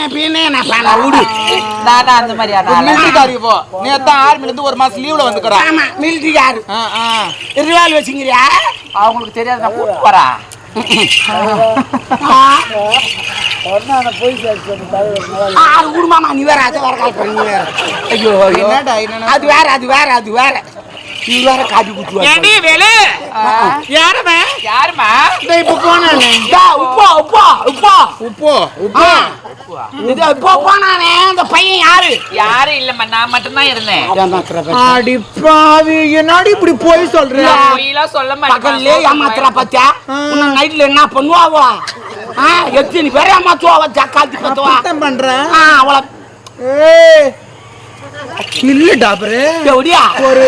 நான் நானா அந்த மாதிரி மிலிட்டரி இப்போ நேத்தான் ஆர்மில இருந்து ஒரு மாசம் லீவ்ல வந்துக்கிறா ஆமா மிலிட்டரி யாரு? ஆ, ஆ. ரிவால் வச்சுங்கிறியா அவங்களுக்கு தெரியாது நான் கூட்டு வரா. நீ அது வேற அது வேற அது வேற. நீ வேற காட்டி குத்து ஏண்டி வேலு? யாருமே யாருமா இந்த இப்ப போனானே. உப்பா உப்பா உப்பா. உப்போ உப்பா. இது இப்போ போனானே. அந்த பையன் யாரு? யாரும் இல்லம்மா நான் மட்டும்தான் இருந்தேன். அடி பாவி என்னடி இப்படி போய் சொல்ற? பொய்யெல்லாம் சொல்ல பகல்லே ஏமாத்துறா மாட்டேன் பாத்தியா உன்னை நைட்ல என்ன பண்ணுவாவோ? ஆ எத்தனை பேர் ஏமாத்துவா ஜக்காத்தி பத்துவா சத்தம் பண்ற ஆ அவளை ஏய். இல்ல டாபரே. எப்படியா ஒரு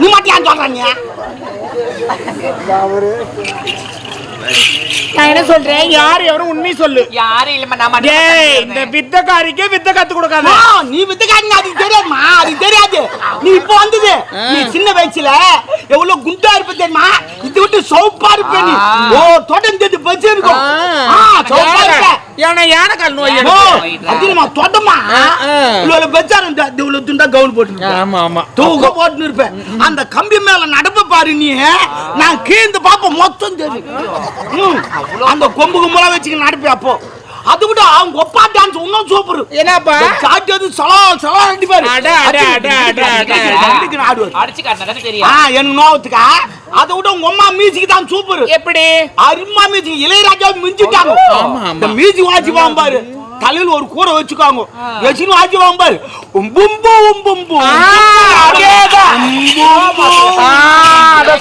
நீ மட்டும் ஏன் சொல்ற நீ? நான் என்ன சொல்றேன்? யார் எவரும் உண்மை சொல்லு. யாரும் இல்லம்மா நான் ஏய் இந்த வித்தக்காரிக்கே வித்த கத்து கொடுக்காத. நீ வித்துக்காரங்க அதுக்கு தெரியாதுமா அதுக்கு தெரியாது. நீ இப்போ வந்தது. நீ சின்ன வயசுல எவ்வளவு குண்டா இருப்ப தெரியுமா? இது விட்டு சௌப்பா இருப்ப நீ. ஓ தோட்டம் ஆ. இருப்ப ஏன்னா யானைக்கால் நோய். அதிகமா ஆ, ஆ. இவ்வளவு பெச்சாரம் இந்த இவ்வளவு துண்டா கவுன் போட்டு ஆமா ஆமா. தூக்க போட்டு இருப்பேன் அந்த கம்பி மேல நடப்ப பாரு நீ. நான் கீழ்ந்து பாப்ப மொத்தம் தெரியும். அந்த கொம்பு கும்பலா வச்சுக்க நடப்பேன் அப்போ. அது விட அவங்க ஒப்பா டான்ஸ் இன்னும் சூப்பர் என்னப்பா? காட்டு சலா சலா அடிப்பாரு. அட, அட, அட, அட, அடிச்சு காட்டினா ஆ தெரியும் எனக்கு நோவத்துக்கா? அதை விட உங்க அம்மா மியூசிக் தான் சூப்பர் எப்படி அருமா மியூசிக் இளையராஜா மிஞ்சிட்டாங்க. இந்த மியூசிக் வாட்சி பாரு தலையில ஒரு கூரை வச்சுக்காங்க வச்சுன்னு வாட்சி பாரு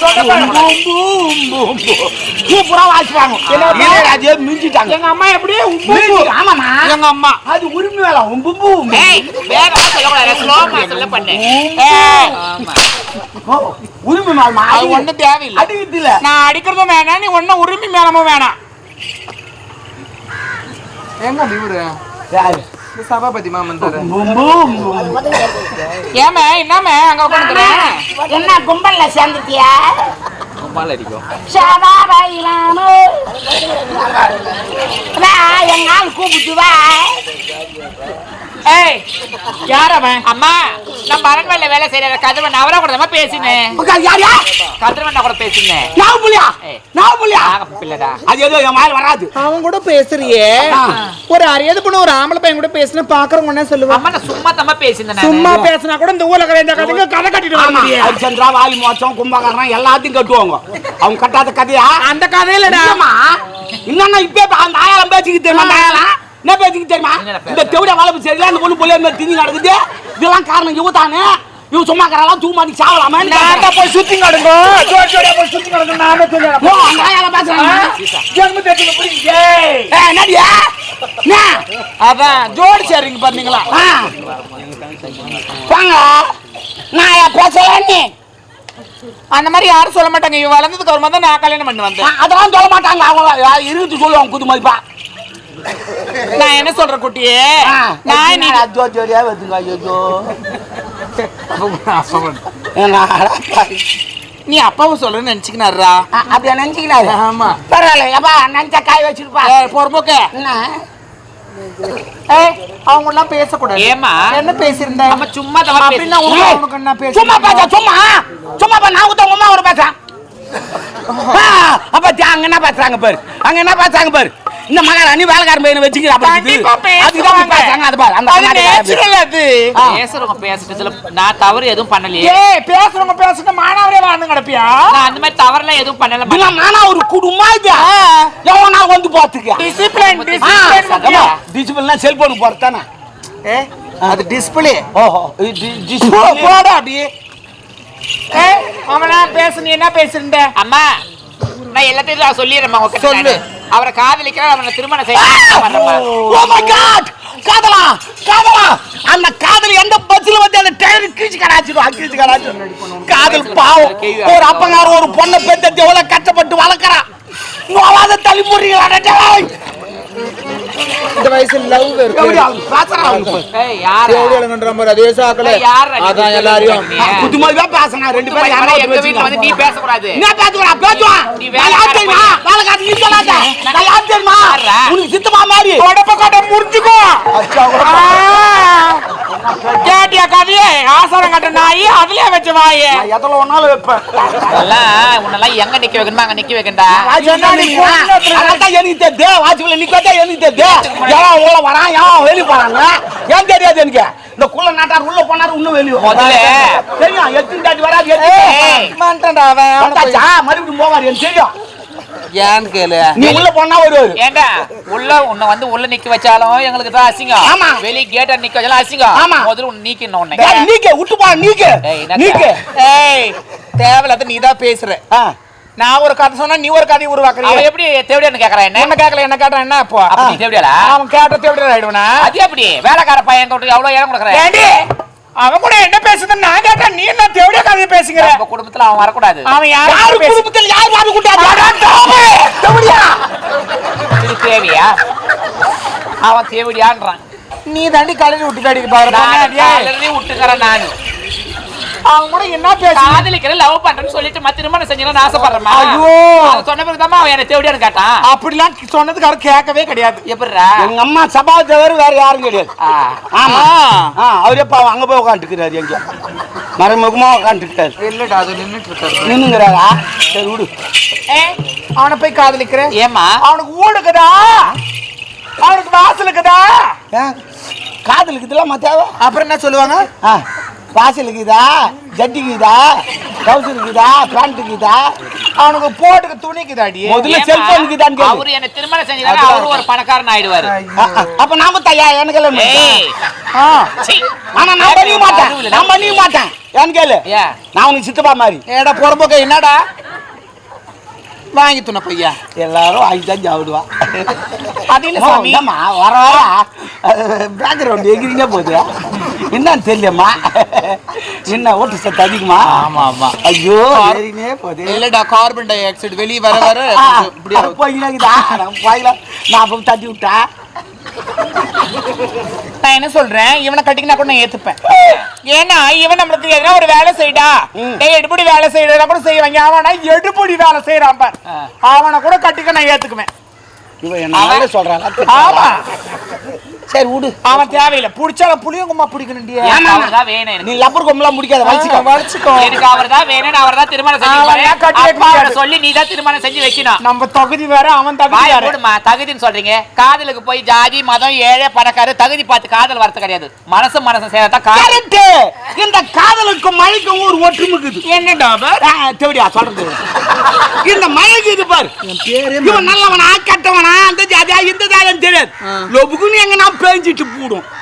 சொன்ன பாரு. சூப்பரா வாசிப்பாங்க இளையராஜா மிஞ்சிட்டாங்க எங்க அம்மா எப்படி ஆமாமா எங்க அம்மா அது உரிமை வேலை. ஏய் வேற சொல்லக்கூடாது ஸ்லோ மாசல்ல பண்ணு ஏய், ஆமா ஓ, உரிமை மேலமா அது ஒண்ணும் தேவையில்லை. அடிக்கிறது இல்ல நான் அடிக்கிறதும் வேணாம் நீ ஒன்னும் உரிமை மேலமும் வேணாம். எங்க இவரு? யாரு? சபாபதி மாமன். ஏமே என்னமே அங்க உட்காந்துக்கிறேன் என்ன கும்பல்ல சேர்ந்துட்டியா? கும்பால் அடிக்கும். சதாபாயிலாமோ எங்க ஆள் கூப்பிட்டு வா. ஏய் யார் அவன்? அம்மா நம்ம அரண்மனையில வேலை செய்யற கதிரவன் அவரா கூட தான் பேசினேன் உட்கார், யார் யார்? கதிரவன் கூட பேசினேன் நான் புள்ளியா? ஏய். நான் புள்ளியா? ஆக பிள்ளைடா. அது ஏதோ என் மாதிரி வராது. அவன் கூட பேசுறியே. ஒரு அறியாத பொண்ணு ஒரு ஆம்பளை பையன் கூட பேசினா பாக்குறவங்க என்ன சொல்லுவான் அம்மா நான் சும்மா தம்மா பேசினேன் சும்மா பேசினா கூட இந்த ஊர்ல கிடையாது கதைங்க கதை கட்டிட்டு வாலி மோச்சம் கும்பகரணம் எல்லாத்தையும் கட்டுவாங்க. அவங்க கட்டாத கதையா? அந்த கதையிலடா. என்னன்னா இப்ப அந்த என்ன தெரியுமா? இந்த தெவிட வளர்ப்பு சரியில்லை அந்த பொண்ணு பொண்ணு மாதிரி திணி நடக்குது இதெல்லாம் காரணம் இவ தானே இவன் சும்மா கரெல்லாம் தூ மாட்டி சாவலாமே நான் போய் சுத்தி ஜோடி ஜோடியா போய் சுத்தி கிடங்க நானே ஓ ஆயாலம் பேசுறாங்க ஜென்ம தேத்துல புரியுங்க அதான் ஜோடி சேரிங்க பாத்தீங்களா. வாங்க. நான் ஏன் பேசல நீ? அந்த மாதிரி யாரும் சொல்ல மாட்டாங்க. இவ வளர்ந்ததுக்கு அப்புறமா தான் நான் கல்யாணம் பண்ணி வந்தேன். அதெல்லாம் சொல்ல மாட்டாங்க. அவங்க இருந்து சொல்லுவாங்க புது மதிப்பா. நான் என்ன சொல்றேன் குட்டியே? நான் நீ நான் ஜோ ஜோடியா வருதுங்க ஐயோ. நீ அப்பாவும் சொல்றேன்னு நினைச்சுக்கினாருடா. அ- அப்படியா நினைச்சுக்கிறாரு ஆமா. பரவாயில்ல ஏப்பா நினைச்சா காய் வச்சிருப்பா. பொறுமுக்க. என்ன? ஏய் அவங்க எல்லாம் பேசக்கூடாது. ஏம்மா? என்ன பேசியிருந்த? அம்மா சும்மா தம்மா அப்படின்னா உனக்கு என்ன பேச. சும்மா பேச சும்மா. சும்மா பா நான் உங்க அம்மா கூட பேசுறேன் அப்ப அங்க என்ன பேசுறாங்க பாரு? அங்க என்ன பேசுறாங்க பாரு? இந்த மகாராணி வேலைக்காரன் பையனை வச்சுக்கிற அப்படி கண்டிப்பா இருக்குது. அதுக்கு தான் பேசுறாங்க அது பாரு அந்த நேச்சுரல் அது. பேசுறவங்க பேசுறதுல நான் தவறு எதுவும் பண்ணலையே. ஏய் பேசுறவங்க பேசுறது மானாவரே வாழ்ந்து கிடப்பியா? நான் அந்த மாதிரி தவறுலாம் எதுவும் பண்ணல நானா ஒரு குடும்பம் இது? எவனா வந்து பாத்துக்க டிசிப்ளின் டிசிப்ளின் முக்கியம் டிசிபிள்னா செல்போனுக்கு போறதானே ஏ அது டிஸ்பிளே ஓஹோ போடா அப்படியே ஏய் அவனா பேசு நீ என்ன பேசுறீங்க? அம்மா நான் எல்லாத்தையும் சொல்லிடுறேன் சொல்லு. அவரை காதலிக்கிறேன் அவனை திருமணம் செய்ய காட் காதலா காதலா! அந்த காதல் எந்த பஸ்ல வந்து அந்த டயர் கீச்சு கடாச்சிடும் கீச்சு கடாச்சிடும் காதல் பாவம். ஒரு அப்பங்கார ஒரு பொண்ணை பெற்று எவ்வளவு கஷ்டப்பட்டு வளர்க்கறான். நோவாத தள்ளி போடுறீங்களா இந்த வயசுல லவ் எப்படி இருக்கு மாதிரி அதே சாக்கல? அதான் எல்லாரையும்? புத்திமதியா பேசுனா ரெண்டு பேரும் யாரோ எங்க வீட்டுல வந்து நீ பேசக்கூடாது. என்ன பேசுறா பேசுவான் நீ வேலை தெரியுமா? வேலை காட்டு நீ சொல்லாத நான் யார்ரா? உனக்கு சித்தமா மாதிரி? உடப்ப கட்ட முறிஞ்சுக்கோ. கேட்டியா கதையே ஆசாரம் கட்ட நாயி அதுலயே வச்ச வாயே. எதில் ஒன்னாலும் வைப்பேன். உன்னெல்லாம் எங்க நிக்க வைக்கணுமா அங்க நிக்க வைக்கண்டா? எனக்கு தெரியுது வாட்ச்மேன் நிக்கதே எனக்கு தெரியுது எவன் உள்ள வரான்? எவன் வெளிய போறாங்க ஏன் தெரியாது எனக்கு? இந்த குள்ள நாட்டார் உள்ள போனாரு இன்னும் வெளிய முதல்ல. தெரியும் எத்தனை தாட்டி வராது. மாட்டான்டா அவன் மறுபடியும் போவாரு எனக்கு தெரியும். ஏன்னு கேளு? நீ உள்ள போனா வருவாரு. ஏண்டா? உள்ள உன்னை வந்து உள்ள நிக்க வச்சாலும் எங்களுக்கு தான் அசிங்கம். ஆமா. வெளிய கேட்ட நிக்க வச்சாலும் அசிங்கம். ஆமா. முதல்ல உன்னை நீக்கணும் உன்னை. நீக்க விட்டு போ நீக்க? நீக்க. ஏய் தேவையில்லாத நீ தான் பேசுற. நான் ஒரு கதை சொன்னா நீ ஒரு கதையை அவன் உருவாக்குறீங்க எப்படி தேவடியான்னு கேக்குறான் என்ன? என்ன கேட்கல என்ன கேட்டா என்ன அப்போ அப்ப நீ தேவடியாளா அவன் கேட்ட தேவையா ஆயிடுவனா? அது எப்படி? வேலைக்கார பையன் கொண்டு எவ்வளவு இடம் கொடுக்குறேன் ஏண்டி? அவன் கூட என்ன பேசுதுன்னு நான் கேட்டேன் நீ என்ன தேவையா கதையை பேசுங்கிற நம்ம குடும்பத்துல அவன் வரக்கூடாது. அவன் யாரு யாரு பேசு குடும்பத்தில் யார் வாரி கூட்டாது எப்படியா இது தேவையா? அவன் தேவடியான்றான். நீ தாண்டி கலையில விட்டு அடிக்க பாரு விட்டுக்கிறேன் நானு அவன் கூட என்ன பேச காதலிக்கிறேன் லவ் பண்றேன்னு சொல்லிட்டு மத்த திருமணம் செஞ்சீங்கன்னு ஆசைப்படுறமா ஐயோ. அதை சொன்ன பிறகுதான் அவன் என்ன தேவடியான்னு கேட்டான். அப்படிலாம் சொன்னதுக்கு அவன் கேட்கவே கிடையாது. எப்படிடா? எங்க அம்மா சபா தவிர வேற யாரும் கிடையாது. ஆமா. அவரே பாவம் அங்க போய் உட்காந்துக்கிறாரு எங்க? மறைமுகமா உட்காந்துருக்காரு இல்லடா அது நின்னுட்டு இருக்காரு நின்னுங்கிறாரா? சரி விடு. அவனை போய் காதலிக்கிற? ஏமா அவனுக்கு ஊடுக்குதா? அவனுக்கு வாசல் இருக்குதா ஏன்? காதலுக்கு இதெல்லாம் தேவை. அப்புறம் என்ன சொல்லுவாங்க? ஆ வாசலுக்குதா ஜட்டிக்குதா டவுசருக்குதா பேண்ட்டுக்குதா அவனுக்கு போட்டுக்கு துணிக்குதாடி முதல்ல? செல்போனுக்கு தான். அவரு என்ன திருமணம் செஞ்சாங்க அவரு ஒரு பணக்காரன் ஆயிடுவாரு. அப்ப நாம தயா? எனக்கு எல்லாம். ஆனா நான் பண்ணிக்க மாட்டேன். நான் பண்ணிக்க மாட்டேன். ஏன்னு கேளு. ஏன்? நான் உனக்கு சித்தப்பா மாதிரி. ஏடா புறம்போக்க என்னடா? வாங்கி துண பையா. எல்லாரும் வாங்கி தான் சாப்பிடுவா. அது வர வர. பேக்ரவுண்ட் எங்கிரிங்க போகுது என்னன்னு தெரியலம்மா என்ன ஓட்டு சத்து அதிகமா? ஆமா ஆமா. ஐயோ போகுது. இல்லடா கார்பன் டை ஆக்சைடு வெளியே வர வர அது போய்க்குதா நான் அப்போ தட்டி விட்டேன் நான் என்ன சொல்றேன்? இவனை கட்டிக்கினா கூட நான் ஏத்துப்பேன். ஏன்னா இவன் நம்மளுக்கு எதனா ஒரு வேலை செய்டா. டேய் எடுபடி வேலை செய்யறதா கூட செய்வாங்க. அவனா எடுபடி வேலை செய்யறான் பார். அவனை கூட கட்டிக்க நான் ஏத்துக்குவேன். இவன் என்ன சொல்றான் ஆமா. சரி விடு. அவன் தேவையில்லை. புடிச்சாலும் புளியங்குமா பிடிக்கணுண்டியே ஏமா? அவர்தான் வேணும் நீ லப்பர் கொம்பெல்லாம் முடிக்காத வலிச்சுக்கோ. வலிச்சுக்கோ. எனக்கு அவர்தான் வேணும் அவர்தான் திருமணம் செஞ்சு அவரை? சொல்லி நீ தான் திருமணம் செஞ்சு வைக்கணும். நம்ம தகுதி வேற அவன் தகுதி வாய வேற. போடுமா தகுதின்னு சொல்றீங்க. காதலுக்கு போய் ஜாதி மதம் ஏழை பணக்காரு தகுதி பார்த்து காதல் வரது கிடையாது. மனசு மனசு சேர்த்தா கரெக்ட் இந்த காதலுக்கும் மழைக்கும் ஒரு ஒற்றுமைக்குது. என்னடா அவர் தேவடியா சொல்றது. இந்த மழைக்கு இது பாரு. இவன் நல்லவனா கெட்டவனா அந்த ஜாதியா இந்த ஜாதியான்னு தெரியாது. லொபுக்குன்னு எங்க நான் பேஞ்சிட்டு போடும்.